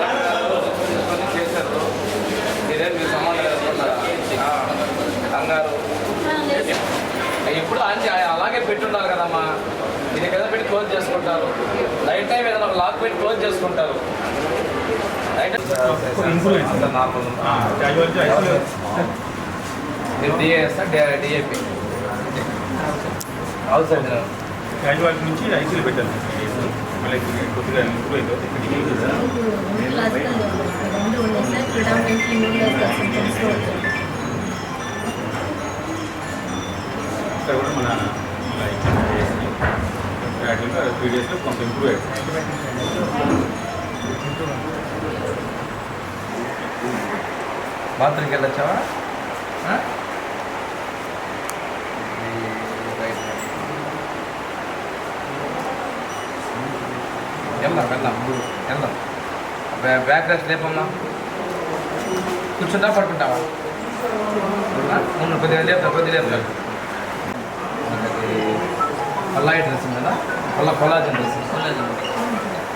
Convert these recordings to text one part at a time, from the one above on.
ఇవన్నీ చేశారు ఇదే మీరు సమాధానం కంగారు అలాగే పెట్టుండాలి కదమ్మా. ఇది కదా పెట్టి క్లోజ్ చేసుకుంటారు. నైట్ టైం ఏదైనా ఒక లాక్ పెట్టి క్లోజ్ చేసుకుంటారు. Night normal? మీరు డిఏఎస్ డిఏపి అవును సార్ క్యాజువాలిటీ నుంచి ఐసీలు పెట్టారు మళ్ళీ కొద్దిగా ఇంప్రూవ్ ఇక్కడ కూడా మన యాక్చువల్గా త్రీ డేస్లో ఇంప్రూవ్ బాత్రూమ్కి వెళ్ళొచ్చావా ఆ? వెళ్దాం వెళ్దాం. వెళ్దాం బ్యాక్ రెస్ట్ లేపమ్మా. కూర్చుంటా పడుకుంటావా? ఆ? కొద్దిగా లేపుతా కొద్దిగా లేపుతా. పల్లాయి డ్రెస్సింగ్ కదా? పల్ల కొలాజన్ డ్రెస్సింగ్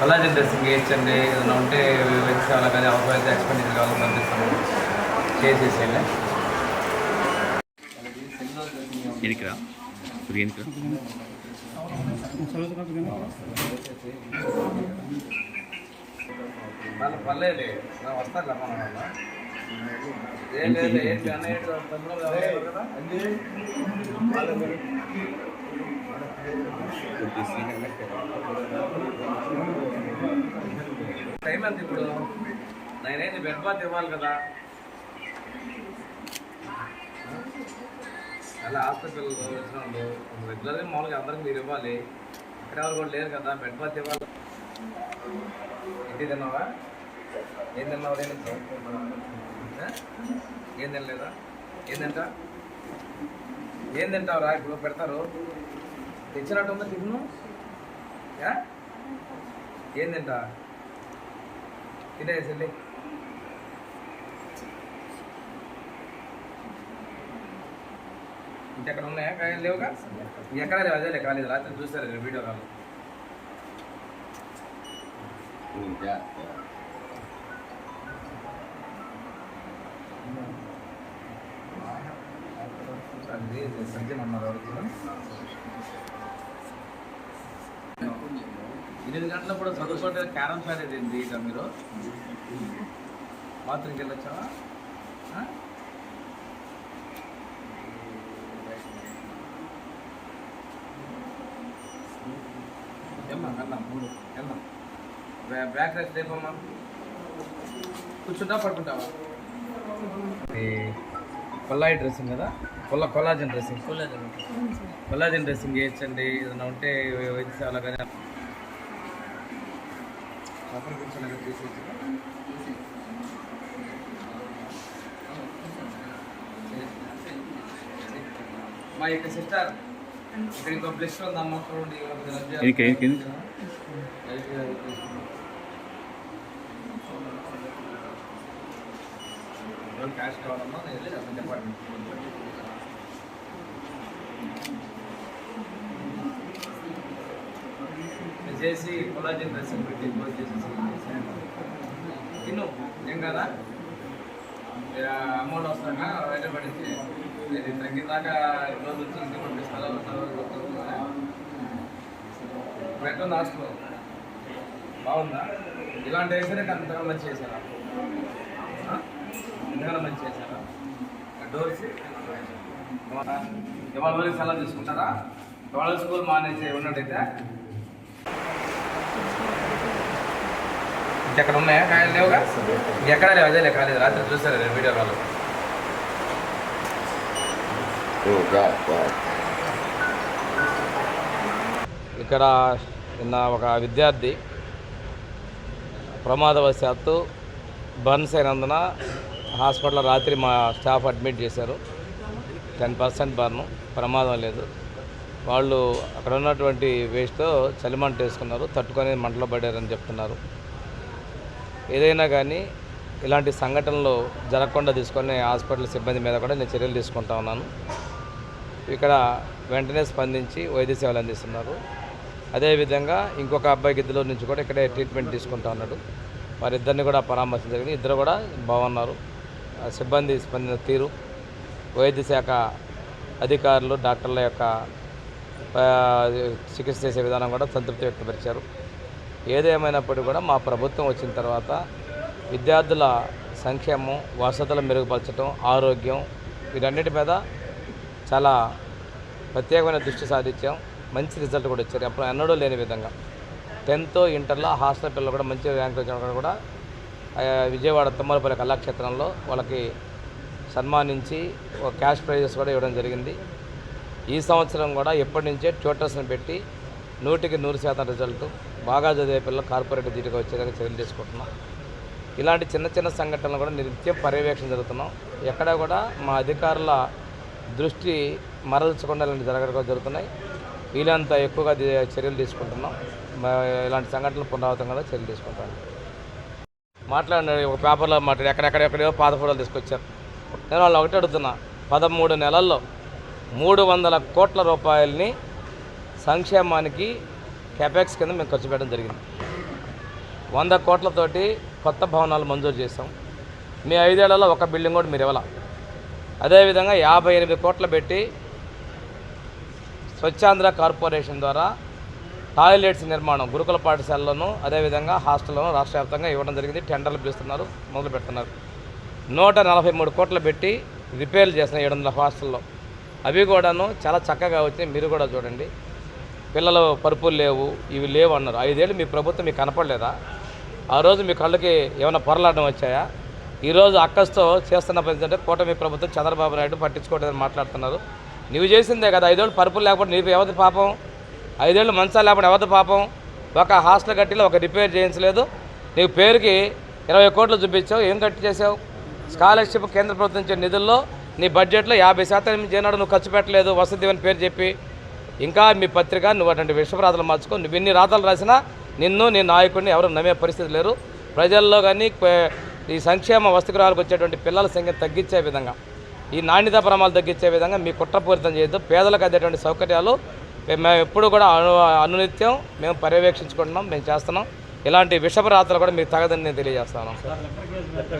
కొలాజన్ డ్రెస్సింగ్ వేయించండి. ఏదైనా ఉంటే వెక్స్ కావాలి కానీ అవసరమైతే ఎక్స్పెండిచర్ కావాలని పంపిస్తాము. చేసేసేయండి. ఎనికిరా ఎనికిరా వాళ్ళ పర్లేదు వస్తారు మన వల్ల ఏం లేదు ఏంటి అన్నయ్య తమ్ముడు కదా టైం ఎంత ఇప్పుడు నేనేంది బెడ్ బాత్ ఇవ్వాలి కదా. అలా హాస్పిటల్ వచ్చిన వాళ్ళు రెగ్యులర్గా మామూలుగా అందరికి మీరు ఇవ్వాలి. ఇక్కడ ఎవరు కూడా లేరు కదా బెడ్ బాత్ ఇవ్వాలి. ఇంటి తిన్నావా? ఏం తిన్నావు నేను ఏం తినలేదా? ఏం తింటా? ఏం తింటావురా? ఇప్పుడు పెడతారు. తెచ్చినట్టు ఉందా టిఫిన్ యా? ఏం తింటా? తినేసి వెళ్ళి. ఇంకెక్కడ ఉన్నాయా? కాయలు లేవుగా? ఎక్కడ లేవు అదే కాలేదు రాత్రి చూస్తారు నేను వీడియో సజ్జన్ అన్నారు ఎనిమిది గంటలప్పుడు చదువుకుంటే క్యారమ్స్ ఆడేది ఏంటి ఇక మీరు? బాత్రూమ్కి వెళ్ళొచ్చావా ఆ? వెళ్దాం వెళ్దాం మూడు వెళ్దాం బ్యా- బ్యాక్ రెస్ట్ లేపమ్మా. కూర్చుంటా పడుకుంటావా? కొల్లాయి డ్రెస్సింగ్ కదా? కొల్ల కొల్లాజన్ డ్రెస్సింగ్. కొల్లాజన్ డ్రెస్సింగ్ వేయించండి ఏదైనా ఉంటే కూర్చొని తీసేసి మా యొక్క సిస్టర్ ఇక్కడ ఇంకో బ్లెస్ ఉంది అమ్మ చూడండి? క్యాష్ కావాలమ్మా నేను వెళ్ళి అతను డిపార్ట్మెంట్ చేసి కొలాజిన్ డ్రెస్సింగ్ పెట్టి క్లోజ్ చేసేసి తిను ఏం కదా అమౌంట్ వస్తాక బయట పడించి ఇది తగ్గిందాక క్లోజ్ వచ్చి ఇంటికి పంపిస్తారా? ఇప్పుడు ఎట్లా హాస్టల్ బాగుందా? ఇలాంటి వేసరే అంతగా మంచి చేశారా? ఇంతకన్నా మంచి చేశారా? డోర్స్ ఇవాళ వరకు సెలవు తీసుకుంటారా? ఇవాళ స్కూల్ మానేసి ఉన్నట్టయితే? ఇంకెక్కడ ఉన్నాయా? కాయలు లేవుగా? ఎక్కడ లేవు? అదే కాలేదు. రాత్రి చూసారు నేను వీడియో కాల్. ఇక్కడ నిన్న ఒక విద్యార్థి ప్రమాదవశాత్తు బర్న్స్ అయినందున హాస్పిటల్లో రాత్రి మా స్టాఫ్ అడ్మిట్ చేశారు. టెన్ పర్సెంట్ బర్న్ ప్రమాదం లేదు. వాళ్ళు అక్కడ ఉన్నటువంటి వేస్ట్తో చలిమంట వేసుకున్నారు తట్టుకొని మంటలో పడారని చెప్తున్నారు. ఏదైనా కానీ ఇలాంటి సంఘటనలు జరగకుండా తీసుకొని హాస్పిటల్ సిబ్బంది మీద కూడా నేను చర్యలు తీసుకుంటా ఉన్నాను. ఇక్కడ వెంటనే స్పందించి వైద్య సేవలు అందిస్తున్నారు. అదేవిధంగా ఇంకొక అబ్బాయి గిద్దలూరు నుంచి కూడా ఇక్కడే ట్రీట్మెంట్ తీసుకుంటా ఉన్నాడు. వారిద్దరిని కూడా పరామర్శం జరిగింది. ఇద్దరు కూడా బాగున్నారు. సిబ్బంది స్పందిన తీరు. వైద్య శాఖ అధికారులు డాక్టర్ల యొక్క చికిత్స చేసే విధానం కూడా సంతృప్తి వ్యక్తపరిచారు. ఏదేమైనప్పటికీ కూడా మా ప్రభుత్వం వచ్చిన తర్వాత విద్యార్థుల సంక్షేమం వసతులు మెరుగుపరచడం ఆరోగ్యం వీటన్నిటి మీద చాలా ప్రత్యేకమైన దృష్టి సాధించాం. మంచి రిజల్ట్ కూడా ఇచ్చారు. అప్పుడు ఎన్నడూ లేని విధంగా. టెన్త్ ఇంటర్లో హాస్టల్ పిల్లలు కూడా మంచి ర్యాంకులు వచ్చిన కూడా విజయవాడ తుమ్మలపల్లి కళాక్షేత్రంలో వాళ్ళకి సన్మానించి ఒక క్యాష్ ప్రైజెస్ కూడా ఇవ్వడం జరిగింది. ఈ సంవత్సరం కూడా ఎప్పటి నుంచే ట్యూటర్స్ని పెట్టి నూటికి నూరు శాతం రిజల్ట్ బాగా చదివే పిల్లలు కార్పొరేట్ దీటిగా వచ్చేదాకా చర్యలు తీసుకుంటున్నాం. ఇలాంటి చిన్న చిన్న సంఘటనలు కూడా నిత్యం పర్యవేక్షణ జరుగుతున్నాం. ఎక్కడ కూడా మా అధికారుల దృష్టి మరల్చకుండా ఇలాంటి జరగడం జరుగుతున్నాయి. వీలంత ఎక్కువగా చర్యలు తీసుకుంటున్నాం. ఇలాంటి సంఘటనలు పునరావృతం కదా చర్యలు తీసుకుంటాం. మాట్లాడిన ఒక పేపర్లో మాట్లాడి ఎక్కడెక్కడెక్కడో పాత ఫోటోలు తీసుకొచ్చారు. నేను వాళ్ళు ఒకటి అడుగుతున్నా. పదమూడు నెలల్లో మూడు వందల కోట్ల రూపాయలని సంక్షేమానికి కెపాక్స్ కింద మేము ఖర్చు పెట్టడం జరిగింది. వంద కోట్లతోటి కొత్త భవనాలు మంజూరు చేసాం మీ ఐదేళ్ళలో ఒక బిల్డింగ్ కూడా మీరు ఇవ్వాల. అదేవిధంగా యాభై ఎనిమిది కోట్లు పెట్టి స్వచ్ఛాంధ్ర కార్పొరేషన్ ద్వారా టాయిలెట్స్ నిర్మాణం గురుకుల పాఠశాలలోను అదేవిధంగా హాస్టల్లోను రాష్ట్ర వ్యాప్తంగా ఇవ్వడం జరిగింది. టెండర్లు పిలుస్తున్నారు మొదలు పెడుతున్నారు. నూట నలభై మూడు కోట్లు పెట్టి రిపేర్లు చేసిన ఏడు వందల హాస్టల్లో. అవి కూడాను చాలా చక్కగా వచ్చినాయి. మీరు కూడా చూడండి. పిల్లలు పరుపులు లేవు ఇవి లేవు అన్నారు. ఐదేళ్ళు మీ ప్రభుత్వం మీకు కనపడలేదా? ఆ రోజు మీ కళ్ళకి ఏమైనా పొరలాడడం వచ్చాయా? ఈరోజు అక్కస్తో చేస్తున్న పని ఏంటంటే కూటమి ప్రభుత్వం చంద్రబాబు నాయుడు పట్టించుకోవడం మాట్లాడుతున్నారు. నువ్వు చేసిందే కదా ఐదేళ్ళు పరుపులు లేకపోతే నీకు ఎవరి పాపం? ఐదేళ్ళు మంచాలు లేకపోతే ఎవరి పాపం? ఒక హాస్టల్ కట్టిలో ఒక రిపేర్ చేయించలేదు. నీకు పేరుకి ఇరవై కోట్లు చూపించావు ఏం కట్టి చేసావు స్కాలర్షిప్ కేంద్ర ప్రభుత్వం ఇచ్చే నిధుల్లో నీ బడ్జెట్లో యాభై శాతం చేయనాడు నువ్వు ఖర్చు పెట్టలేదు వసతి అని పేరు చెప్పి. ఇంకా మీ పత్రిక నువ్వు అటువంటి విషపరాతలు మార్చుకో. నువ్వు ఎన్ని రాతలు రాసినా నిన్ను నీ నాయకుడిని ఎవరు నమ్మే పరిస్థితి లేరు. ప్రజల్లో కానీ ఈ సంక్షేమ వసతిగృహాలకు వచ్చేటువంటి పిల్లల సంఖ్య తగ్గించే విధంగా. ఈ నాణ్యత ప్రమాణాలు తగ్గించే విధంగా మీ కుట్రపూరితం చేయొద్దు. పేదలకు అందేటువంటి సౌకర్యాలు మేము ఎప్పుడు కూడా అను అనునిత్యం మేము పర్యవేక్షించుకుంటున్నాం మేము చేస్తున్నాం. ఇలాంటి విషపరాత్రలు కూడా మీకు తగదని నేను తెలియజేస్తాను.